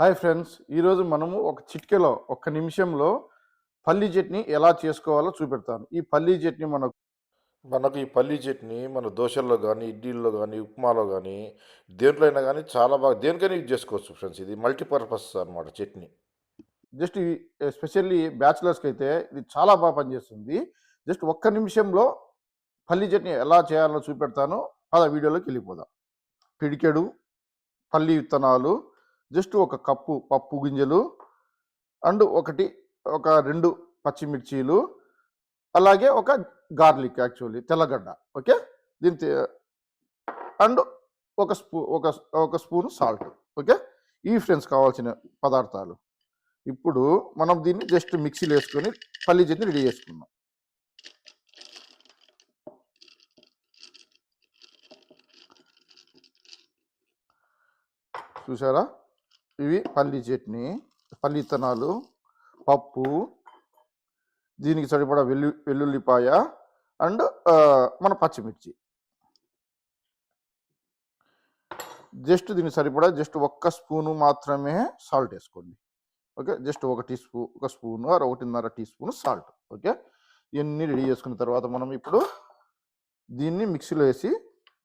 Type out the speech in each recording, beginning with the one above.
Hi friends ఈరోజు మనము ఒక చిటికెలో ఒక్క నిమిషంలో పల్లీ చట్నీ ఎలా చేసుకోవాలో చూపెడతాను. ఈ పల్లీ చట్నీ మనకు మనకు ఈ పల్లీ చట్నీ మన దోశల్లో కానీ ఇడ్లీల్లో కానీ ఉప్మాలో కానీ దేంట్లో అయినా కానీ చాలా బాగా దేనికైనా యూజ్ చేసుకోవచ్చు ఫ్రెండ్స్. ఇది మల్టీపర్పస్ అనమాట చట్నీ. జస్ట్ ఎస్పెషల్లీ బ్యాచిలర్స్కి అయితే ఇది చాలా బాగా పనిచేస్తుంది. జస్ట్ ఒక్క నిమిషంలో పల్లీ చట్నీ ఎలా చేయాలో చూపెడతాను. పద వీడియోలోకి వెళ్ళిపోదాం. పిడికెడు పల్లి విత్తనాలు జస్ట్ ఒక కప్పు పప్పు గింజలు అండ్ ఒకటి ఒక రెండు పచ్చిమిర్చీలు అలాగే ఒక గార్లిక్ యాక్చువల్లీ తెల్లగడ్డ ఓకే? దీని అండ్ ఒక స్పూ ఒక ఒక స్పూన్ సాల్ట్ ఓకే? ఈ ఫ్రెండ్స్ కావాల్సిన పదార్థాలు. ఇప్పుడు మనం దీన్ని జస్ట్ మిక్సీలో వేసుకొని పల్లి చెట్ని రెడీ చేసుకుందాం. చూసారా? ఇవి పల్లి చట్నీ పల్లి ఇత్తనాలు పప్పు దీనికి సరిపడా వెల్లు వెల్లుల్లిపాయ అండ్ మన పచ్చిమిర్చి. జస్ట్ దీనికి సరిపడా జస్ట్ ఒక్క స్పూను మాత్రమే సాల్ట్ వేసుకోండి. ఓకే? జస్ట్ ఒక టీ స్పూ ఒక స్పూన్ ఆర్ ఒకటిన్నర టీ స్పూన్ సాల్ట్. ఓకే? ఇవన్నీ రెడీ చేసుకున్న తర్వాత మనం ఇప్పుడు దీన్ని మిక్సీలో వేసి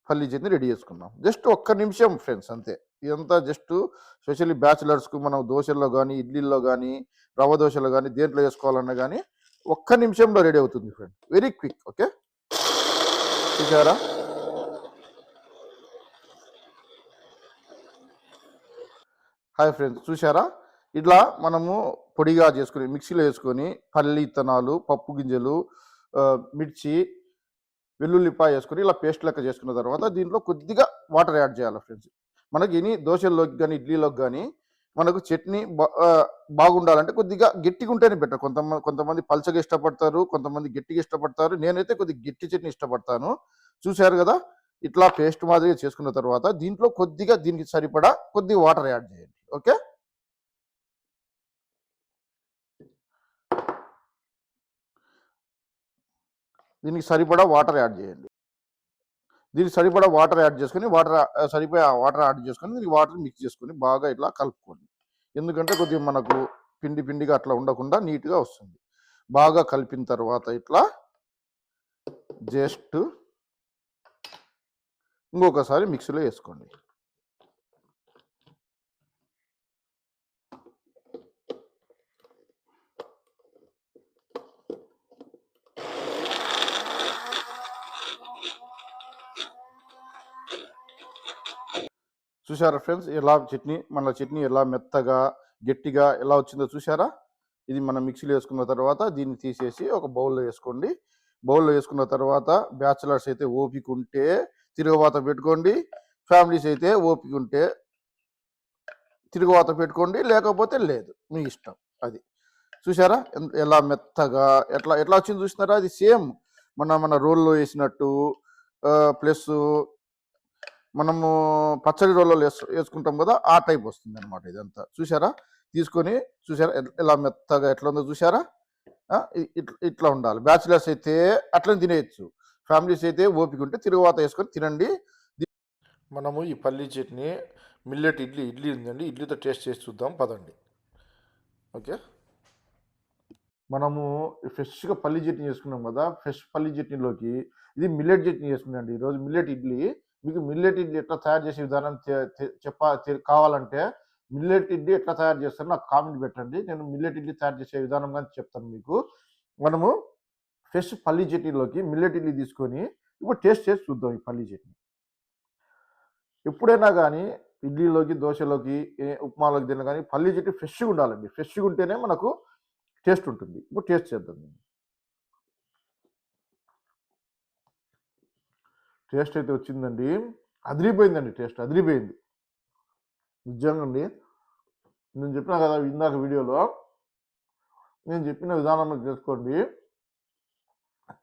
పల్లీ చట్నీ రెడీ చేసుకుందాం. జస్ట్ ఒక్క నిమిషం ఫ్రెండ్స్ అంతే. ఇదంతా జస్ట్ స్పెషల్లీ బ్యాచిలర్స్కు మనం దోశల్లో కానీ ఇడ్లీల్లో కానీ రవ్వ దోశలో కానీ దేంట్లో వేసుకోవాలన్నా కానీ ఒక్క నిమిషంలో రెడీ అవుతుంది ఫ్రెండ్ వెరీ క్విక్ ఓకే చూసారా? హాయ్ ఫ్రెండ్స్ చూసారా? ఇట్లా మనము పొడిగా చేసుకుని మిక్సీలో వేసుకొని పల్లి ఇత్తనాలు పప్పు గింజలు మిర్చి వెల్లుల్లిపాయ వేసుకొని ఇలా పేస్ట్ లెక్క చేసుకున్న తర్వాత దీంట్లో కొద్దిగా వాటర్ యాడ్ చేయాలి ఫ్రెండ్స్ మనకి ఎనీ దోశల్లోకి కానీ ఇడ్లీలోకి కానీ మనకు చట్నీ బా- బాగుండాలంటే కొద్దిగా గట్టిగా ఉంటేనే బెటర్. కొంతమంది కొంతమంది పల్చగా ఇష్టపడతారు కొంతమంది గట్టిగా ఇష్టపడతారు. నేనైతే కొద్దిగా గట్టి చట్నీ ఇష్టపడతాను. చూశారు కదా? ఇట్లా పేస్ట్ మాదిరిగా చేసుకున్న తర్వాత దీంట్లో కొద్దిగా దీనికి సరిపడా కొద్దిగా వాటర్ యాడ్ చేయండి. ఓకే? దీనికి సరిపడా వాటర్ యాడ్ చేయండి. దీనికి సరిపడా వాటర్ యాడ్ చేసుకొని వాటర్ సరిపోయే వాటర్ యాడ్ చేసుకొని దీనికి వాటర్ మిక్స్ చేసుకొని బాగా ఇట్లా కలుపుకోండి. ఎందుకంటే కొద్దిగా మనకు పిండి పిండిగా అట్లా ఉండకుండా నీట్గా వస్తుంది. బాగా కలిపిన తర్వాత ఇట్లా జస్ట్ ఇంకొకసారి మిక్సీలో వేసుకోండి. చూసారా ఫ్రెండ్స్? ఎలా చట్నీ మన చట్నీ ఎలా మెత్తగా గట్టిగా ఎలా వచ్చిందో చూసారా ఇది మనం మిక్సీలో వేసుకున్న తర్వాత దీన్ని తీసేసి ఒక బౌల్లో వేసుకోండి. బౌల్లో వేసుకున్న తర్వాత బ్యాచిలర్స్ అయితే ఓపిక ఉంటే తిరుగువాత పెట్టుకోండి. ఫ్యామిలీస్ అయితే ఓపిక ఉంటే తిరుగువాత పెట్టుకోండి. లేకపోతే లేదు. మీ ఇష్టం. అది. చూసారా ఎలా మెత్తగా ఎట్లా ఎట్లా వచ్చింది చూసినారా? అది సేమ్. మన మన రోల్లో వేసినట్టు ప్లస్ మనము పచ్చడి రోల్లో వేసు వేసుకుంటాం కదా ఆ టైప్ వస్తుంది అనమాట ఇదంతా. చూసారా తీసుకొని చూసారా ఎలా మెత్తగా ఎట్లా ఉందో చూసారా ఇట్లా ఇట్లా ఉండాలి. బ్యాచిలర్స్ అయితే అట్లనే తినేయచ్చు. ఫ్యామిలీస్ అయితే ఓపిక ఉంటే తిరుగువాత వేసుకొని తినండి. మనము ఈ పల్లీ చట్నీ మిల్లెట్ ఇడ్లీ ఇడ్లీ ఉందండి. ఇడ్లీతో టేస్ట్ చేసి చూద్దాం. పదండి. ఓకే? మనము ఫ్రెష్గా పల్లీ చట్నీ చేసుకున్నాం కదా ఫ్రెష్ పల్లీ చట్నీలోకి ఇది మిల్లెట్ చట్నీ చేసుకున్నాండి ఈరోజు మిల్లెట్ ఇడ్లీ. మీకు మిల్లెట్ ఇడ్లీ ఎట్లా తయారు చేసే విధానం చెప్ప కావాలంటే మిల్లెట్ ఇడ్లీ ఎట్లా తయారు చేస్తారో నాకు కామెంట్ పెట్టండి. నేను మిల్లెట్ ఇడ్లీ తయారు చేసే విధానం కానీ చెప్తాను మీకు. మనము ఫ్రెష్ పల్లి చట్నీలోకి మిల్లెట్ ఇడ్లీ తీసుకొని ఇప్పుడు టేస్ట్ చేసి చూద్దాం ఈ పల్లి చట్నీ. ఎప్పుడైనా కానీ ఇడ్లీలోకి దోశలోకి ఉప్మాలోకి తిన్నా కానీ పల్లి చట్నీ ఫ్రెష్గా ఉండాలండి. ఫ్రెష్గా ఉంటేనే మనకు టేస్ట్ ఉంటుంది. ఇప్పుడు టేస్ట్ చేద్దాం టేస్ట్ అయితే వచ్చిందండి. అదిరిపోయిందండి టేస్ట్ అదిరిపోయింది. నిజంగా అండి నేను చెప్పిన కదా ఇందాక వీడియోలో నేను చెప్పిన విధానంలో చేసుకోండి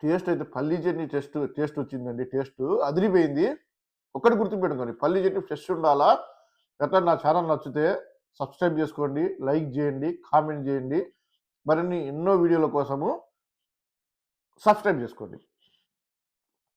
టేస్ట్ అయితే పల్లీ చట్నీ టేస్ట్ టేస్ట్ వచ్చిందండి టేస్ట్ అదిరిపోయింది. ఒకటి గుర్తుపెట్టుకోండి పల్లీ చట్నీ ఫ్రెష్ ఉండాలా? ఎట్లా నా ఛానల్ నచ్చితే సబ్స్క్రైబ్ చేసుకోండి లైక్ చేయండి కామెంట్ చేయండి. మరిన్ని ఎన్నో వీడియోల కోసము సబ్స్క్రైబ్ చేసుకోండి.